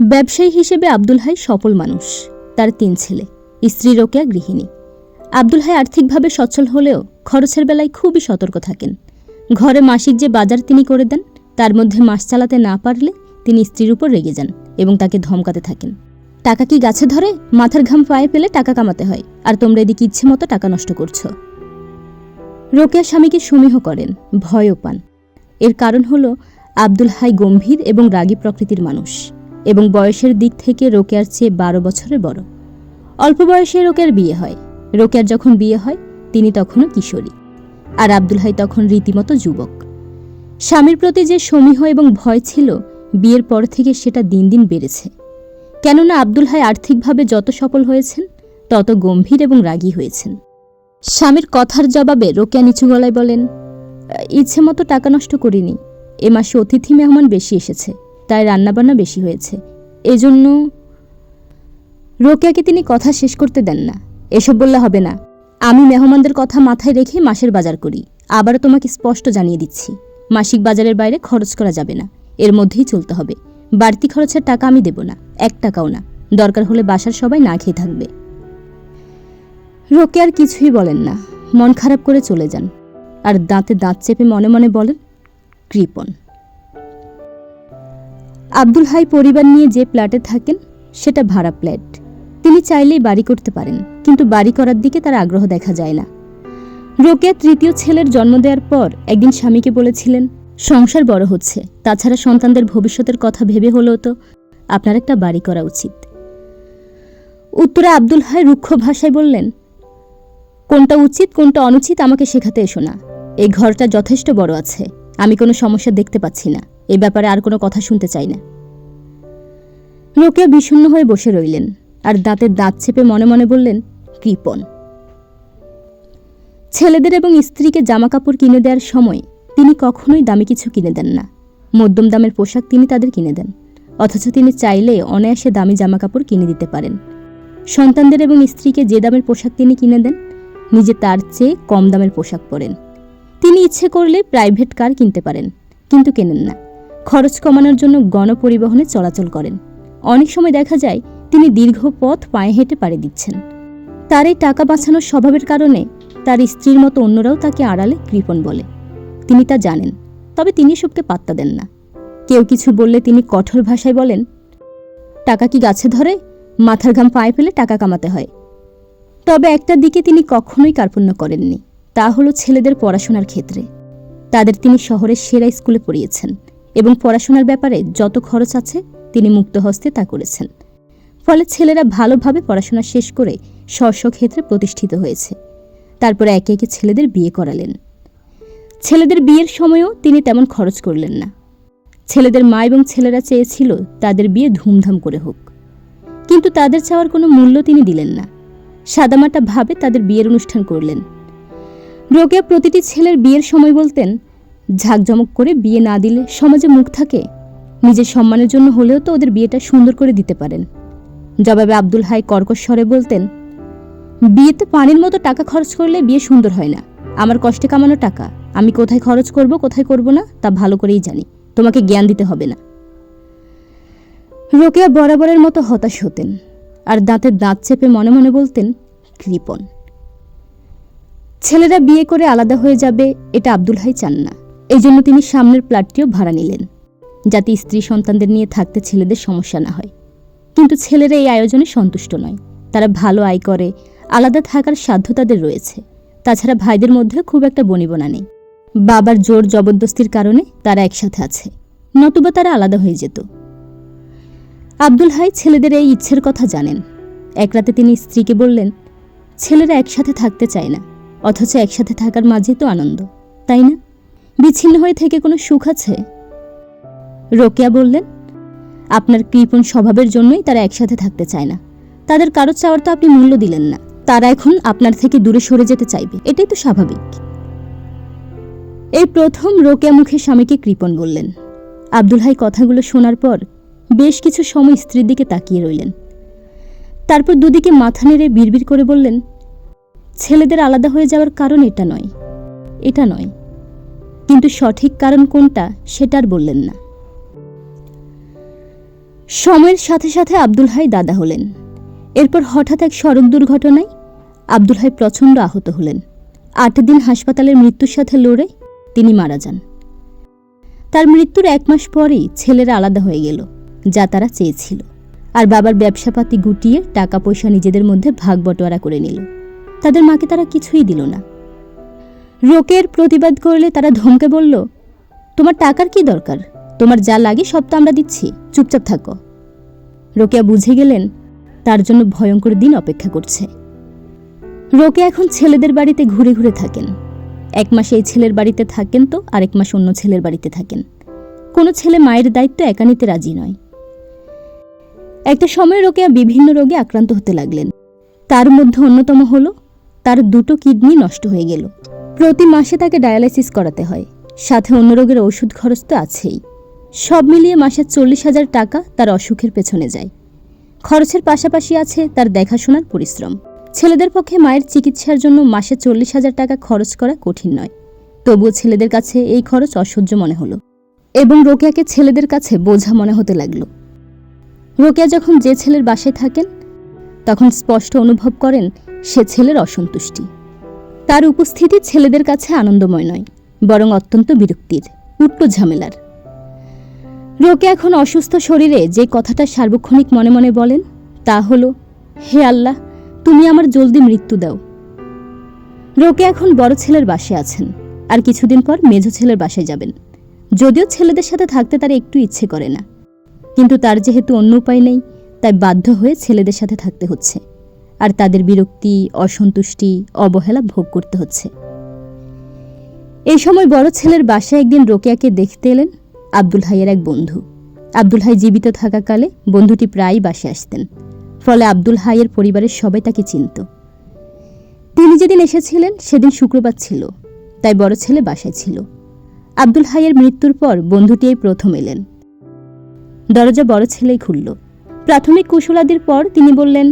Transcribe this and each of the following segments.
ব্যবসায়ী হিসেবে আব্দুল হাই সফল মানুষ, তার তিন ছেলে, স্ত্রী রোকেয়া গৃহিণী। আব্দুল হাই আর্থিকভাবে সচ্ছল হলেও খরচের বেলায় খুবই সতর্ক থাকেন। ঘরে মাসিক যে বাজার তিনি করে দেন, তার মধ্যে মাস চালাতে না পারলে তিনি স্ত্রীর উপর রেগে যান এবং তাকে ধমকাতে থাকেন। টাকা কি গাছে ধরে? মাথার ঘাম পায়ে পেলে টাকা কামাতে হয়, আর তোমরা এদিকে ইচ্ছে মতো টাকা নষ্ট করছ। রোকেয়া স্বামীকে সমীহ করেন, ভয়ও পান। এর কারণ হল আব্দুল হাই গম্ভীর এবং রাগী প্রকৃতির মানুষ। এবং বয়সের দিক থেকে রোকেয়ার চেয়ে বারো বছরের বড়। অল্প বয়সে রোকেয়ার বিয়ে হয়। রোকেয়ার যখন বিয়ে হয়, তিনি তখনও কিশোরী। আর আব্দুল হাই তখন রীতিমতো যুবক। স্বামীর প্রতি যে সমীহ এবং ভয় ছিল, বিয়ের পর থেকে সেটা দিন দিন বেড়েছে। কেননা আব্দুল হাই আর্থিকভাবে যত সফল হয়েছেন, তত গম্ভীর এবং রাগী হয়েছেন। স্বামীর কথার জবাবে রোকেয়া নিচু গলায় বলেন, ইচ্ছে মতো টাকা নষ্ট করিনি। এ মাসে অতিথি মেহমান বেশি এসেছে। তাই রান্নাবান্না বেশি হয়েছে। এজন্য রোকেয়াকে তিনি কথা শেষ করতে দেন না। এসব বললে হবে না। আমি মেহমানদের কথা মাথায় রেখে মাসের বাজার করি। আবারও তোমাকে স্পষ্ট জানিয়ে দিচ্ছি। মাসিক বাজারের বাইরে খরচ করা যাবে না। এর মধ্যেই চলতে হবে। বাড়তি খরচের টাকা আমি দেব না। এক টাকাও না। দরকার হলে বাসার সবাই না খেয়ে থাকবে। রোকে আর কিছুই বলেন না। মন খারাপ করে চলে যান। আর দাঁতে দাঁত চেপে মনে মনে বলেন কৃপণ আব্দুল হাই পরিবার নিয়ে যে ফ্ল্যাটে থাকেন, সেটা ভাড়া ফ্ল্যাট তিনি চাইলেই বাড়ি করতে পারেন, কিন্তু বাড়ি করার দিকে তার আগ্রহ দেখা যায় না। রোকেয়া তৃতীয় ছেলের জন্ম দেওয়ার পর একদিন স্বামীকে বলেছিলেন, সংসার বড় হচ্ছে, তাছাড়া সন্তানদের ভবিষ্যতের কথা ভেবে হলেও তো, আপনার একটা বাড়ি করা উচিত। উত্তরে আব্দুল হাই রুক্ষ ভাষায় বললেন, কোনটা উচিত, কোনটা অনুচিত আমাকে শেখাতে এসো না। এই ঘরটা যথেষ্ট বড় আছে, আমি কোনো সমস্যা দেখতে পাচ্ছি না। এই ব্যাপারে আর কোনো কথা শুনতে চাই না। রোকেয়া বিষণ্ণ হয়ে বসে রইলেন আর দাঁতের দাঁত চেপে মনে মনে বললেন, কৃপন। ছেলেদের এবং স্ত্রীকে জামাকাপড় কিনে দেওয়ার সময় তিনি কখনোই দামি কিছু কিনে দেন না। মধ্যম দামের পোশাক তিনি তাদের কিনে দেন, অথচ তিনি চাইলে অনায়াসে দামি জামাকাপড় কিনে দিতে পারেন। সন্তানদের এবং স্ত্রীকে যে দামের পোশাক তিনি কিনে দেন, নিজে তার চেয়ে কম দামের পোশাক পরেন। তিনি ইচ্ছে করলে প্রাইভেট কার কিনতে পারেন, কিন্তু কেনেন না। খরচ কমানোর জন্য গণপরিবহনে চলাচল করেন। অনেক সময় দেখা যায়, তিনি দীর্ঘ পথ পায়ে হেঁটে পাড়ি দিচ্ছেন। তার এই টাকা বাঁচানোর স্বভাবের কারণে তার স্ত্রীর মতো অন্যরাও তাকে আড়ালে কৃপণ বলে। তিনি তা জানেন, তবে তিনি সবকে পাত্তা দেন না। কেউ কিছু বললে তিনি কঠোর ভাষায় বলেন, টাকা কি গাছে ধরে? মাথার ঘাম পায়ে ফেলে টাকা কামাতে হয়। তবে একটা দিকে তিনি কখনোই কার্পণ্য করেননি, তা হলো ছেলেদের পড়াশোনার ক্ষেত্রে। তাদের তিনি শহরের সেরা স্কুলে পড়িয়েছেন। এবং পড়াশোনার ব্যাপারে যত খরচ আছে, তিনি মুক্ত হস্তে তা করেছেন। ফলে ছেলেরা ভালোভাবে পড়াশোনা শেষ করে ক্ষেত্রে প্রতিষ্ঠিত হয়েছে। তারপরে একে একে ছেলেদের বিয়ে করালেন। ছেলেদের বিয়ের সময়ও তিনি তেমন খরচ করলেন না। ছেলেদের মা এবং ছেলেরা চেয়েছিল তাদের বিয়ে ধুমধাম করে হোক। কিন্তু তাদের চাওয়ার কোনো মূল্য তিনি দিলেন না। সাদামাটা ভাবে তাদের বিয়ের অনুষ্ঠান করলেন। রোকেয়া প্রতিটি ছেলের বিয়ের সময় বলতেন ঝাঁকজমক করে বিয়ে না দিলে সমাজে মুখ থাকে। নিজের সম্মানের জন্য হলেও তো ওদের বিয়েটা সুন্দর করে দিতে পারেন। জবাবে আব্দুল হাই কর্কশ স্বরে বলতেন, বিয়েতে পানির মতো টাকা খরচ করলে বিয়ে সুন্দর হয় না। আমার কষ্টে কামানো টাকা। আমি কোথায় খরচ করব, কোথায় করব না, তা ভালো করেই জানি। তোমাকে জ্ঞান দিতে হবে না। রোকেয়া বরাবরের মতো হতাশ হতেন আর দাঁতের দাঁত চেপে মনে মনে বলতেন কৃপণ ছেলেরা বিয়ে করে আলাদা হয়ে যাবে, এটা আব্দুল হাই চান না। এই জন্য তিনি সামনের প্লাটটিও ভাড়া নিলেন, যাতে স্ত্রী সন্তানদের নিয়ে থাকতে ছেলেদের সমস্যা না হয়। কিন্তু ছেলেরা এই আয়োজনে সন্তুষ্ট নয়। তারা ভালো আয় করে, আলাদা থাকার সাধ্য তাদের রয়েছে। তাছাড়া ভাইদের মধ্যেও খুব একটা বনিবনা নেই। বাবার জোর জবরদস্তির কারণে তারা একসাথে আছে, নতুবা তারা আলাদা হয়ে যেত। আব্দুল হাই ছেলেদের এই ইচ্ছের কথা জানেন। এক রাতে তিনি স্ত্রীকে বললেন, ছেলেরা একসাথে থাকতে চায় না, অথচ একসাথে থাকার মাঝে তো আনন্দ, তাই না? বিচ্ছিন্ন হয়ে থেকে কোনো সুখ আছে? রোকেয়া বললেন, আপনার কৃপণ স্বভাবের জন্যই তারা একসাথে থাকতে চায় না। তাদের কারও চাওয়ার তো আপনি মূল্য দিলেন না। তারা এখন আপনার থেকে দূরে সরে যেতে চাইবে। এটাই তো স্বাভাবিক। এই প্রথম রোকেয়া মুখে স্বামীকে কৃপণ বললেন। আব্দুল হাই কথাগুলো শোনার পর বেশ কিছু সময় স্ত্রীর দিকে তাকিয়ে রইলেন। তারপর দুদিকে মাথা নেড়ে বিড়বিড় করে বললেন, ছেলেদের আলাদা হয়ে যাওয়ার কারণ এটা নয়। এটা নয়। কিন্তু সঠিক কারণ কোনটা সেটা আর বললেন না। সময়ের সাথে সাথে আব্দুল হাই দাদা হলেন। এরপর হঠাৎ এক সড়ক দুর্ঘটনায় আব্দুল হাই প্রচণ্ড আহত হলেন। আট দিন হাসপাতালের মৃত্যুর সাথে লড়ে তিনি মারা যান। তার মৃত্যুর এক মাস পরেই ছেলেরা আলাদা হয়ে গেল, যা তারা চেয়েছিল। আর বাবার ব্যবসাপাতি গুটিয়ে টাকা পয়সা নিজেদের মধ্যে ভাগ বটোয়ারা করে নিল। তাদের মাকে তারা কিছুই দিল না। রোকের প্রতিবাদ করলে তারা ধমকে বলল, তোমার টাকার কি দরকার? তোমার যা লাগে সব তো আমরা দিচ্ছি। চুপচাপ থাকো। রোকেয়া বুঝে গেলেন তার জন্য ভয়ঙ্কর দিন অপেক্ষা করছে। রোকে এখন ছেলেদের বাড়িতে ঘুরে ঘুরে থাকেন। এক মাস এই ছেলের বাড়িতে থাকেন তো, আরেক মাস অন্য ছেলের বাড়িতে থাকেন। কোনো ছেলে মায়ের দায়িত্ব একা নিতে রাজি নয়। একটা সময় রোকেয়া বিভিন্ন রোগে আক্রান্ত হতে লাগলেন। তার মধ্যে অন্যতম হল, তার দুটো কিডনি নষ্ট হয়ে গেল। প্রতি মাসে তাকে ডায়ালাইসিস করাতে হয়। সাথে অন্য রোগের ওষুধ খরচ তো আছেই। সব মিলিয়ে মাসে চল্লিশ হাজার টাকা তার অসুখের পেছনে যায়। খরচের পাশাপাশি আছে তার দেখাশোনার পরিশ্রম। ছেলেদের পক্ষে মায়ের চিকিৎসার জন্য মাসে চল্লিশ হাজার টাকা খরচ করা কঠিন নয়। তবুও ছেলেদের কাছে এই খরচ অসহ্য মনে হলো এবং রোকেয়াকে ছেলেদের কাছে বোঝা মনে হতে লাগল। রোকেয়া যখন যে ছেলের বাসায় থাকেন, তখন স্পষ্ট অনুভব করেন সে ছেলের অসন্তুষ্টি। তার উপস্থিতি ছেলেদের কাছে আনন্দময় নয়, বরং অত্যন্ত বিরক্তির, উট্ট ঝামেলার। রোকে এখন অসুস্থ শরীরে যে কথাটা সার্বক্ষণিক মনে মনে বলেন, তা হলো, হে আল্লাহ, তুমি আমার জলদি মৃত্যু দাও। রোকে এখন বড় ছেলের বাসায় আছেন, আর কিছুদিন পর মেঝো ছেলের বাসায় যাবেন। যদিও ছেলেদের সাথে থাকতে তার একটু ইচ্ছে করে না। কিন্তু তার যেহেতু অন্য উপায় নেই, তাই বাধ্য হয়ে ছেলেদের সাথে থাকতে হচ্ছে। আর তাদের বিরক্তি, অসন্তুষ্টি, অবহেলা ভোগ করতে হচ্ছে। এই সময় বড় ছেলের বাসায় একদিন রোকেয়াকে দেখতে এলেন আব্দুল হাইয়ের এক বন্ধু। আব্দুল হাই জীবিত থাকাকালে বন্ধুটি প্রায়ই বাসে আসতেন, ফলে আব্দুল হাইয়ের পরিবারের সবাই তাকে চিনত। তিনি যেদিন এসেছিলেন সেদিন শুক্রবার ছিল, তাই বড় ছেলে বাসায় ছিল। আব্দুল হাইয়ের মৃত্যুর পর বন্ধুটি এই প্রথম এলেন। দরজা বড় ছেলেই খুলল। প্রাথমিক কুশলাদির পর তিনি বললেন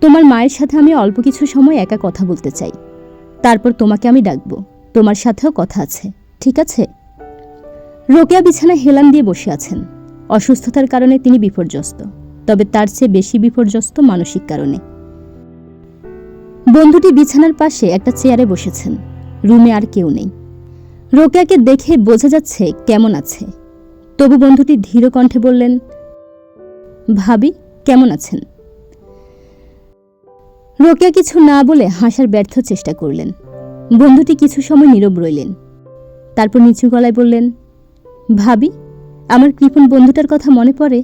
তোমার মায়ের সাথে আমি অল্প কিছু সময় একা কথা বলতে চাই। তারপর তোমাকে আমি ডাকবো। তোমার সাথেও কথা আছে, ঠিক আছে? রোকেয়া বিছানায় হেলান দিয়ে বসে আছেন। অসুস্থতার কারণে তিনি বিপর্যস্ত, তবে তার চেয়ে বেশি বিপর্যস্ত মানসিক কারণে। বন্ধুটি বিছানার পাশে একটা চেয়ারে বসেছেন। রুমে আর কেউ নেই। রোকেয়াকে দেখে বোঝা যাচ্ছে কেমন আছে। তবু বন্ধুটি ধীর কণ্ঠে বললেন, ভাবি, কেমন আছেন? রোকেয়া কিছু না বলে হাসার ব্যর্থ চেষ্টা করলেন। বন্ধুটি কিছু সময় নীরব রইলেন। তারপর নিচু গলায় বললেন, ভাবি, আমার কৃপণ বন্ধুটার কথা মনে পড়ে?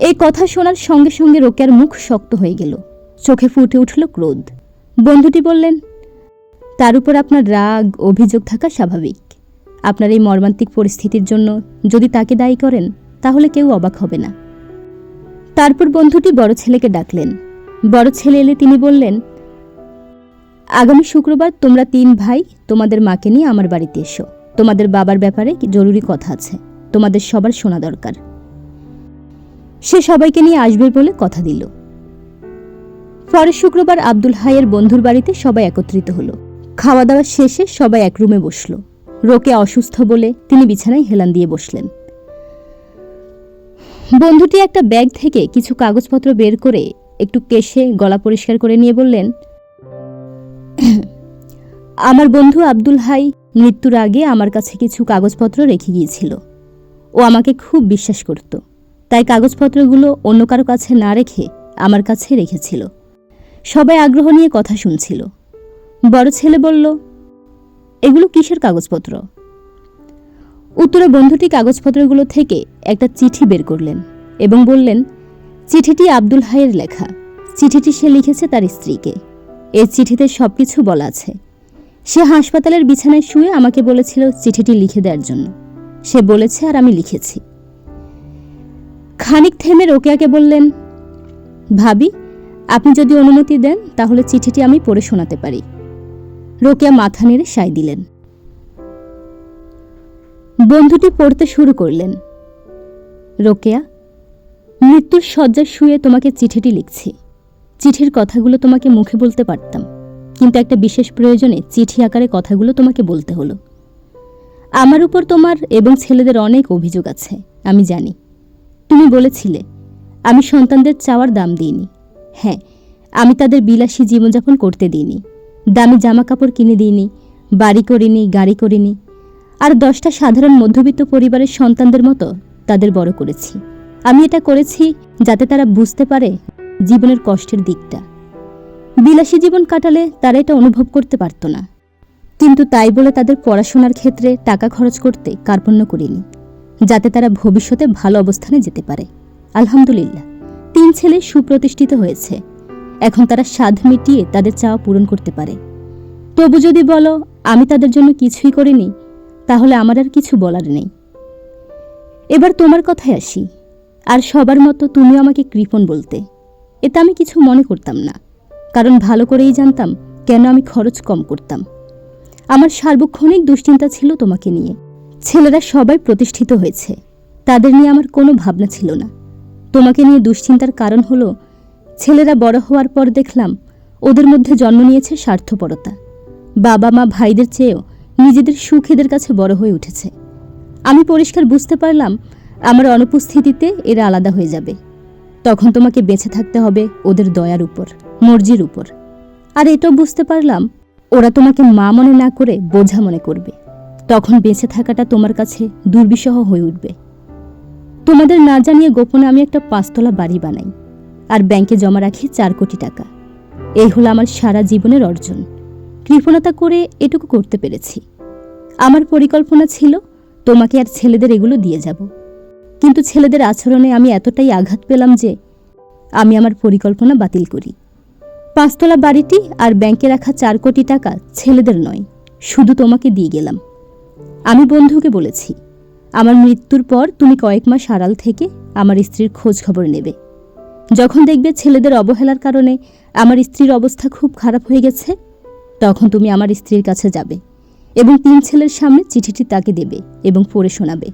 এই কথা শোনার সঙ্গে সঙ্গে রোকেয়ার মুখ শক্ত হয়ে গেল। চোখে ফুটে উঠল ক্রোধ। বন্ধুটি বললেন, তার উপর আপনার রাগ, অভিযোগ থাকা স্বাভাবিক। আপনার এই মর্মান্তিক পরিস্থিতির জন্য যদি তাকে দায়ী করেন, তাহলে কেউ অবাক হবে না। তারপর বন্ধুটি বড় ছেলেকে ডাকলেন। বড় ছেলে এলে তিনি বললেন, আগামী শুক্রবার তোমরা তিন ভাই তোমাদের মাকে নিয়ে আমার বাড়িতে এসো। তোমাদের বাবার ব্যাপারে জরুরি কথা আছে? তোমাদের সবার শোনা দরকার। সে সবাইকে নিয়ে আসবে বলে কথা দিল। পরের শুক্রবার আব্দুল হাইয়ের বন্ধুর বাড়িতে সবাই একত্রিত হলো। খাওয়া দাওয়া শেষে সবাই এক রুমে বসল। রোকে অসুস্থ বলে তিনি বিছানায় হেলান দিয়ে বসলেন। বন্ধুটি একটা ব্যাগ থেকে কিছু কাগজপত্র বের করে একটু কেশে গলা পরিষ্কার করে নিয়ে বললেন, আমার বন্ধু আব্দুল হাই মৃত্যুর আগে আমার কাছে কিছু কাগজপত্র রেখে গিয়েছিল। ও আমাকে খুব বিশ্বাস করত। তাই কাগজপত্রগুলো অন্য কারও কাছে না রেখে আমার কাছে রেখেছিল। সবাই আগ্রহ নিয়ে কথা শুনছিল। বড় ছেলে বলল, এগুলো কিসের কাগজপত্র? উত্তরে বন্ধুটি কাগজপত্রগুলো থেকে একটা চিঠি বের করলেন এবং বললেন, চিঠিটি আব্দুল হাইয়ের লেখা। চিঠিটি সে লিখেছে তার স্ত্রীকে। এই চিঠিতে সব কিছু বলা আছে। সে হাসপাতালের বিছানায় শুয়ে আমাকে বলেছিল চিঠিটি লিখে দেওয়ার জন্য। সে বলেছে আর আমি লিখেছি। খানিক থেমে রোকেয়াকে বললেন, ভাবি, আপনি যদি অনুমতি দেন, তাহলে চিঠিটি আমি পড়ে শোনাতে পারি। রোকেয়া মাথা নেড়ে সায় দিলেন। বন্ধুটি পড়তে শুরু করলেন। রোকেয়া, মৃত্যুর শয্যায় শুয়ে তোমাকে চিঠিটি লিখছি। চিঠির কথাগুলো তোমাকে মুখে বলতে পারতাম, কিন্তু একটা বিশেষ প্রয়োজনে চিঠি আকারে কথাগুলো তোমাকে বলতে হলো। আমার উপর তোমার এবং ছেলেদের অনেক অভিযোগ আছে, আমি জানি। তুমি বলেছিলে, আমি সন্তানদের চাওয়ার দাম দিইনি। হ্যাঁ আমি তাদের বিলাসী জীবনযাপন করতে দিইনি। দামি জামা কাপড় কিনে দিইনি, বাড়ি করিনি, গাড়ি করিনি আর দশটা সাধারণ মধ্যবিত্ত পরিবারের সন্তানদের মতো তাদের বড় করেছি। আমি এটা করেছি যাতে তারা বুঝতে পারে জীবনের কষ্টের দিকটা। বিলাসী জীবন কাটালে তারা এটা অনুভব করতে পারত না। কিন্তু তাই বলে তাদের পড়াশোনার ক্ষেত্রে টাকা খরচ করতে কার্পণ্য করিনি, যাতে তারা ভবিষ্যতে ভালো অবস্থানে যেতে পারে। আলহামদুলিল্লাহ, তিন ছেলে সুপ্রতিষ্ঠিত হয়েছে। এখন তারা স্বাদ মিটিয়ে তাদের চাওয়া পূরণ করতে পারে। তবু যদি বলো, আমি তাদের জন্য কিছুই করিনি তাহলে আমার আর কিছু বলার নেই। এবার তোমার কথায় আসি। আর সবার মতো তুমিও আমাকে কৃপণ বলতে। এতে আমি কিছু মনে করতাম না। কারণ ভালো করেই জানতাম কেন আমি খরচ কম করতাম। আমার সার্বক্ষণিক দুশ্চিন্তা ছিল তোমাকে নিয়ে। ছেলেরা সবাই প্রতিষ্ঠিত হয়েছে। তাদের নিয়ে আমার কোনো ভাবনা ছিল না। তোমাকে নিয়ে দুশ্চিন্তার কারণ হলো, ছেলেরা বড় হওয়ার পর দেখলাম, ওদের মধ্যে জন্ম নিয়েছে স্বার্থপরতা। বাবা মা ভাইদের চেয়েও নিজেদের সুখেদের কাছে বড় হয়ে উঠেছে। আমি পরিষ্কার বুঝতে পারলাম, আমার অনুপস্থিতিতে এরা আলাদা হয়ে যাবে। তখন তোমাকে বেঁচে থাকতে হবে ওদের দয়ার উপর, মর্জির উপর। আর এটাও বুঝতে পারলাম, ওরা তোমাকে মা মনে না করে বোঝা মনে করবে। তখন বেঁচে থাকাটা তোমার কাছে দুর্বিষহ হয়ে উঠবে। তোমাদের না জানিয়ে গোপনে আমি একটা পাঁচতলা বাড়ি বানাই, আর ব্যাংকে জমা রাখি চার কোটি টাকা। এই হলো আমার সারা জীবনের অর্জন। কৃপণতা করে এটুকু করতে পেরেছি। আমার পরিকল্পনা ছিল, তোমাকে আর ছেলেদের এগুলো দিয়ে যাব। কিন্তু ছেলেদের আচরণে আমি এতটাই আঘাত পেলাম যে, আমি আমার পরিকল্পনা বাতিল করি। পাঁচতলা বাড়িটি আর ব্যাংকে রাখা চার কোটি টাকা ছেলেদের নয়, শুধু তোমাকে দিয়ে গেলাম। আমি বন্ধুকে বলেছি, আমার মৃত্যুর পর তুমি কয়েক মাস আড়াল থেকে আমার স্ত্রীর খোঁজ খবর নেবে। যখন দেখবে ছেলেদের অবহেলার কারণে আমার স্ত্রীর অবস্থা খুব খারাপ হয়ে গেছে তখন তুমি আমার স্ত্রীর কাছে যাবে এবং তিন ছেলের সামনে চিঠিটি তাকে দেবে এবং পড়ে শোনাবে।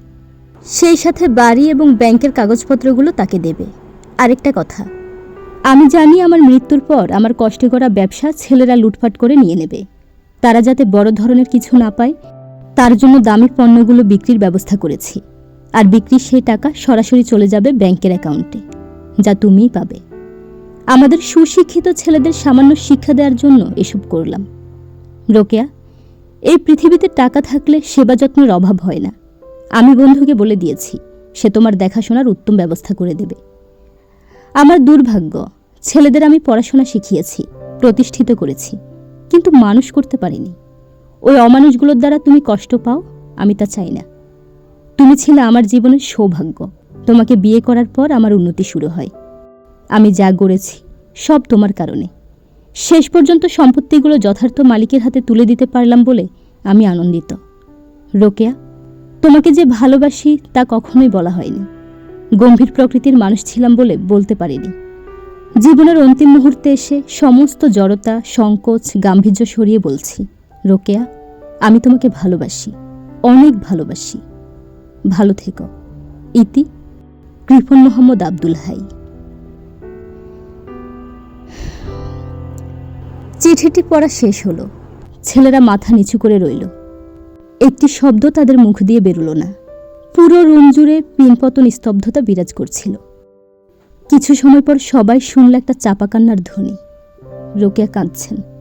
সেই সাথে বাড়ি এবং ব্যাংকের কাগজপত্রগুলো তাকে দেবে। আরেকটা কথা, আমি জানি আমার মৃত্যুর পর আমার কষ্টে করা ব্যবসা ছেলেরা লুটপাট করে নিয়ে নেবে। তারা যাতে বড় ধরনের কিছু না পায়, তার জন্য দামি পণ্যগুলো বিক্রির ব্যবস্থা করেছি। আর বিক্রির সেই টাকা সরাসরি চলে যাবে ব্যাংকের অ্যাকাউন্টে, যা তুমিই পাবে। আমাদের সুশিক্ষিত ছেলেদের সামান্য শিক্ষা দেওয়ার জন্য এসব করলাম। রোকেয়া, এই পৃথিবীতে টাকা থাকলে সেবা যত্নের অভাব হয় না। আমি বন্ধুকে বলে দিয়েছি, সে তোমার দেখাশোনার উত্তম ব্যবস্থা করে দেবে। আমার দুর্ভাগ্য, ছেলেদের আমি পড়াশোনা শিখিয়েছি, প্রতিষ্ঠিত করেছি, কিন্তু মানুষ করতে পারিনি। ওই অমানুষগুলোর দ্বারা তুমি কষ্ট পাও, আমি তা চাই না। তুমি ছিলে আমার জীবনের সৌভাগ্য। তোমাকে বিয়ে করার পর আমার উন্নতি শুরু হয়। আমি যা গড়েছি, সব তোমার কারণে। শেষ পর্যন্ত সম্পত্তিগুলো যথার্থ মালিকের হাতে তুলে দিতে পারলাম বলে আমি আনন্দিত। রোকেয়া, তোমাকে যে ভালোবাসি তা কখনোই বলা হয়নি। গম্ভীর প্রকৃতির মানুষ ছিলাম বলে বলতে পারিনি। জীবনের অন্তিম মুহূর্তে এসে সমস্ত জড়তা, সংকোচ, গাম্ভীর্য সরিয়ে বলছি, রোকেয়া, আমি তোমাকে ভালোবাসি, অনেক ভালোবাসি। ভালো থেকো। ইতি, কৃপন মোহাম্মদ আব্দুল হাই। চিঠিটি পড়া শেষ হলো। ছেলেরা মাথা নিচু করে রইল। একটি শব্দ তাদের মুখ দিয়ে বেরোল না। পুরো রুম জুড়ে পিনপতন স্তব্ধতা বিরাজ করছিল। কিছু সময় পর সবাই শুনল একটা চাপা কান্নার ধ্বনি। রোকেয়া কাঁদছেন।